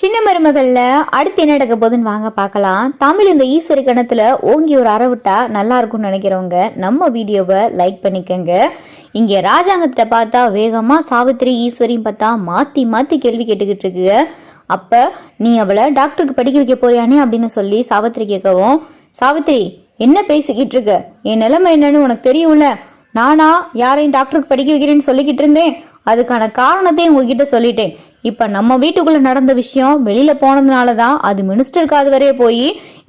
சின்ன மருமகள்ல அடுத்து என்ன நடக்க போகுதுன்னு வாங்க பார்க்கலாம். தமிழ் இந்த ஈஸ்வரி கணத்துல ஓங்கி ஒரு அறவிட்டா நல்லா இருக்கும்னு நினைக்கிறவங்க நம்ம வீடியோவை லைக் பண்ணிக்கோங்க. இங்க ராஜாங்கத்திட்ட பார்த்தா வேகமா சாவித்திரி ஈஸ்வரியும் பார்த்தா மாத்தி மாத்தி கேள்வி கேட்டுக்கிட்டு இருக்கு. அப்ப நீ அவளை டாக்டருக்கு படிக்க வைக்க போறியானே அப்படின்னு சொல்லி சாவித்திரி கேட்கவும் சாவித்திரி என்ன பேசிக்கிட்டு இருக்க? என் நிலைமை என்னன்னு உனக்கு தெரியும்ல. நானா யாரையும் டாக்டருக்கு படிக்க வைக்கிறேன்னு சொல்லிக்கிட்டு இருந்தேன். அதுக்கான காரணத்தையும் உங்ககிட்ட சொல்லிட்டேன். இப்போ நம்ம வீட்டுக்குள்ளே நடந்த விஷயம் வெளியில் போனதுனால தான் அது மினிஸ்டர் காது வரைய போய்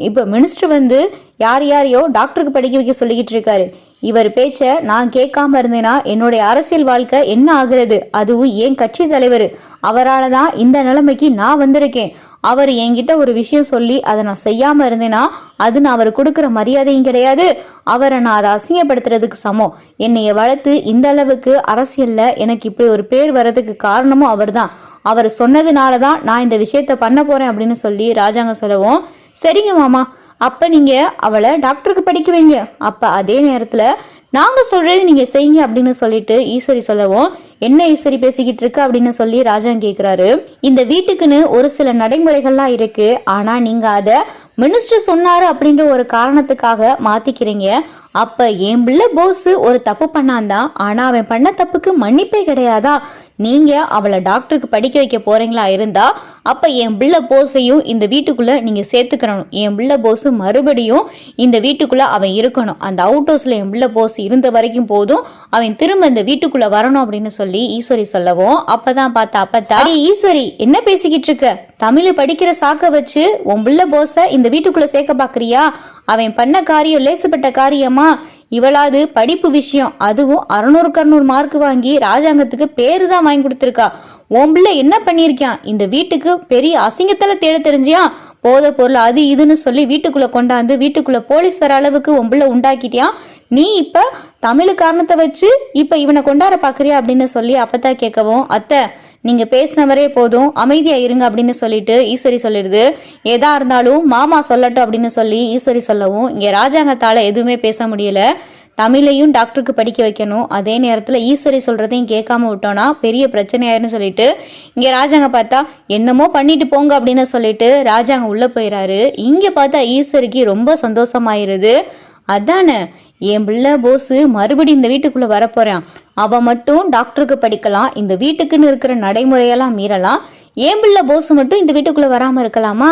இப்போ மினிஸ்டர் வந்து யார் யாரையோ டாக்டருக்கு படிக்க வைக்க சொல்லிக்கிட்டு இருக்காரு. இவர் பேச்சை நான் கேட்காம இருந்தேன்னா என்னுடைய அரசியல் வாழ்க்கை என்ன ஆகுறது? அதுவும் ஏன் கட்சி தலைவர். அவரால் தான் இந்த நிலைமைக்கு நான் வந்திருக்கேன். அவர் என்கிட்ட ஒரு விஷயம் சொல்லி அதை நான் செய்யாமல் இருந்தேன்னா அது நான் அவர் கொடுக்குற மரியாதையும் கிடையாது. அவரை நான் அதை அசிங்கப்படுத்துறதுக்கு சமம். என்னைய வளர்த்து இந்த அளவுக்கு அரசியலில் எனக்கு இப்படி ஒரு பேர் வர்றதுக்கு காரணமும் அவர்தான். அவர் சொன்னதுனால தான் நான் இந்த விஷயத்த பண்ண போறேன் அப்படின்னு சொல்லி ராஜாங்க சொல்லவும் சரிங்க மாமா அப்ப நீங்க அவளை டாக்டருக்கு படிக்க வைங்க. அப்ப அதே நேரத்துல நாங்க சொல்றது நீங்க செய்யுங்க அப்படின்னு சொல்லிட்டு ஈஸ்வரி சொல்லவும் என்ன ஈஸ்வரி பேசிக்கிட்டு இருக்கு? அப்படின்னு சொல்லி ராஜாங்க கேக்குறாரு. இந்த வீட்டுக்குன்னு ஒரு சில நடைமுறைகள்லாம் இருக்கு. ஆனா நீங்க அத மினிஸ்டர் சொன்னாரு அப்படின்ற ஒரு காரணத்துக்காக மாத்திக்கிறீங்க. அப்ப என் பிள்ளை போஸ் ஒரு தப்பு பண்ணாந்தான் ஆனா அவன் பண்ண தப்புக்கு மன்னிப்பே கிடையாதா? நீங்க அவளை டாக்டருக்கு படிக்க வைக்க போறீங்களா இருந்தா அப்ப என் பிள்ளை போஸையும் இந்த வீட்டுக்குள்ள நீங்க சேர்த்துக்கிறணும் என் பிள்ளை போஸ் மறுபடியும் இந்த வீட்டுக்குள்ள அவன் இருக்கணும். அந்த அவுட் ஹவுஸ்ல என் பிள்ளை போஸ் இருந்த வரைக்கும் போதும் அவன் திரும்ப இந்த வீட்டுக்குள்ள வரணும் அப்படின்னு சொல்லி ஈஸ்வரி சொல்லவும் அப்பதான் பார்த்தா அப்பத்தா ஈஸ்வரி என்ன பேசிக்கிட்டு இருக்க? தமிழ் படிக்கிற சாக்க வச்சு உன் பிள்ளை போஸ இந்த வீட்டுக்குள்ள சேர்க்க பாக்குறியா அவன் பண்ண காரியம் லேசுப்பட்ட காரியமா? இவளாது படிப்பு விஷயம். அதுவும் அறநூறுக்கு அறுநூறு மார்க் வாங்கி ராஜாங்கத்துக்கு பேரு தான் வாங்கி கொடுத்துருக்கா. உன் பிள்ளை என்ன பண்ணியிருக்கான்? இந்த வீட்டுக்கு பெரிய அசிங்கத்தில் தேட தெரிஞ்சியா? போத பொருள் அது இதுன்னு சொல்லி வீட்டுக்குள்ள கொண்டாந்து வீட்டுக்குள்ள போலீஸ் வர அளவுக்கு உன் பிள்ளை உண்டாக்கிட்டியான் நீ இப்ப தமிழ் காரணத்தை வச்சு இப்ப இவனை கொண்டாட பாக்குறியா அப்படின்னு சொல்லி அப்பதான் கேட்கவும் அத்தை நீங்க பேசினவரே போதும் அமைதியா இருங்க அப்படின்னு சொல்லிட்டு ஈஸ்வரி சொல்லிடுது. எதா இருந்தாலும் மாமா சொல்லட்டும் அப்படின்னு சொல்லி ஈஸ்வரி சொல்லவும் இங்க ராஜாங்கத்தால எதுவுமே பேச முடியல. தமிழையும் டாக்டருக்கு படிக்க வைக்கணும். அதே நேரத்தில் ஈஸ்வரி சொல்றதையும் கேட்காம விட்டோம்னா பெரிய பிரச்சனையாயிருன்னு சொல்லிட்டு இங்கே ராஜாங்க பார்த்தா என்னமோ பண்ணிட்டு போங்க அப்படின்னு சொல்லிட்டு ராஜாங்க உள்ளே போயிடாரு இங்கே பார்த்தா ஈஸ்வரிக்கு ரொம்ப சந்தோஷமாயிருது. அதானே என் பிள்ளை போஸு மறுபடியும் இந்த வீட்டுக்குள்ளே வரப்போகிறான் அவள் மட்டும் டாக்டருக்கு படிக்கலாம் இந்த வீட்டுக்குன்னு இருக்கிற நடைமுறையெல்லாம் மீறலாம். என் பிள்ளை போஸ் மட்டும் இந்த வீட்டுக்குள்ளே வராமல் இருக்கலாமா?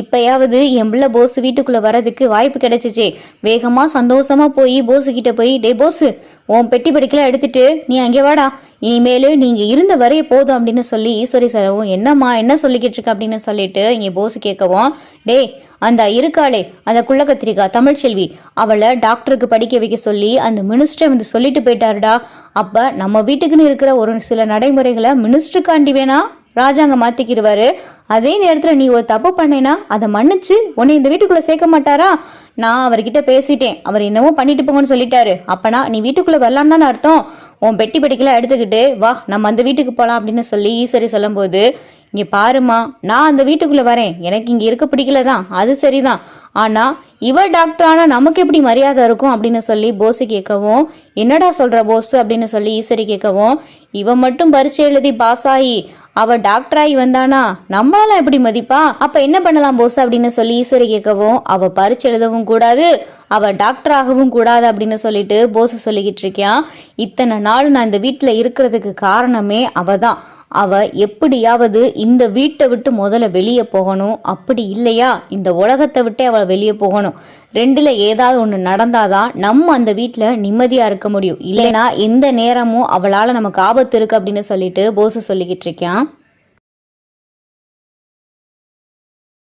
இப்பயாவது என் பிள்ளை போஸ் வீட்டுக்குள்ளே வர்றதுக்கு வாய்ப்பு கிடைச்சிச்சு. வேகமாக சந்தோஷமாக போய் போஸு கிட்ட போய் டே போஸு உன் பெட்டி படிக்கலாம் எடுத்துட்டு நீ அங்கே வாடா. இனிமேல் நீங்கள் இருந்த வரைய போதும் அப்படின்னு சொல்லி ஈஸ்வரி செலவும் என்னம்மா என்ன சொல்லிக்கிட்டு இருக்க? அப்படின்னு சொல்லிட்டு இங்கே போஸு கேட்கவும் டே அந்த இருக்காளே அந்த குள்ளக்கத்திரிக்கா தமிழ்ச்செல்வி அவளை டாக்டருக்கு படிக்க வைக்க சொல்லி அந்த மினிஸ்டர் வந்து சொல்லிட்டு போயிட்டாருடா. அப்ப நம்ம வீட்டுக்குன்னு இருக்கிற ஒரு சில நடைமுறைகளை மினிஸ்டருக்காண்டி வேணா ராஜாங்க மாத்திக்கிடுவாரு அதே நேரத்துல நீ ஒரு தப்பு பண்ணேனா அதை மன்னிச்சு உன்னை இந்த வீட்டுக்குள்ள சேர்க்க மாட்டாரா? நான் அவர்கிட்ட பேசிட்டேன். அவர் என்னவோ பண்ணிட்டு போங்கன்னு சொல்லிட்டாரு. அப்பனா நீ வீட்டுக்குள்ள வரலாம் தானே அர்த்தம். உன் பெட்டி பெட்டிக்கெல்லாம் எடுத்துக்கிட்டு வா நம்ம அந்த வீட்டுக்கு போலாம் அப்படின்னு சொல்லி ஈஸ்வரி சொல்லும்போது இங்கே பாருமா நான் அந்த வீட்டுக்குள்ளே வரேன். எனக்கு இங்கே இருக்க பிடிக்கல தான் அது சரிதான். ஆனால் இவ டாக்டர் ஆனா நமக்கு எப்படி மரியாதை இருக்கும் அப்படின்னு சொல்லி போஸு கேட்கவும் என்னடா சொல்கிற போஸ் அப்படின்னு சொல்லி ஈஸ்வரி கேட்கவும் இவ மட்டும் பரீட்சை எழுதி பாஸ் ஆகி அவ டாக்டராகி வந்தானா? நம்மளெல்லாம் எப்படி மதிப்பா? அப்ப என்ன பண்ணலாம் போஸ் அப்படின்னு சொல்லி ஈஸ்வரி கேட்கவும் அவ பரிச்சு எழுதவும் கூடாது அவ டாக்டர் ஆகவும் கூடாது அப்படின்னு சொல்லிட்டு போஸ் சொல்லிக்கிட்டு இருக்கியான் இத்தனை நாள் நான் இந்த வீட்டில் இருக்கிறதுக்கு காரணமே அவ தான் அவ எப்படியாவது இந்த வீட்டை விட்டு முதல்ல வெளியே போகணும். அப்படி இல்லையா? இந்த உலகத்தை விட்டே அவளை வெளியே போகணும். ரெண்டுல ஏதாவது ஒன்று நடந்தாதான் நம்ம அந்த வீட்டில் நிம்மதியா இருக்க முடியும். இல்லைன்னா எந்த நேரமும் அவளால நமக்கு ஆபத்து இருக்கு அப்படின்னு சொல்லிட்டு போஸ் சொல்லிக்கிட்டு இருக்கான்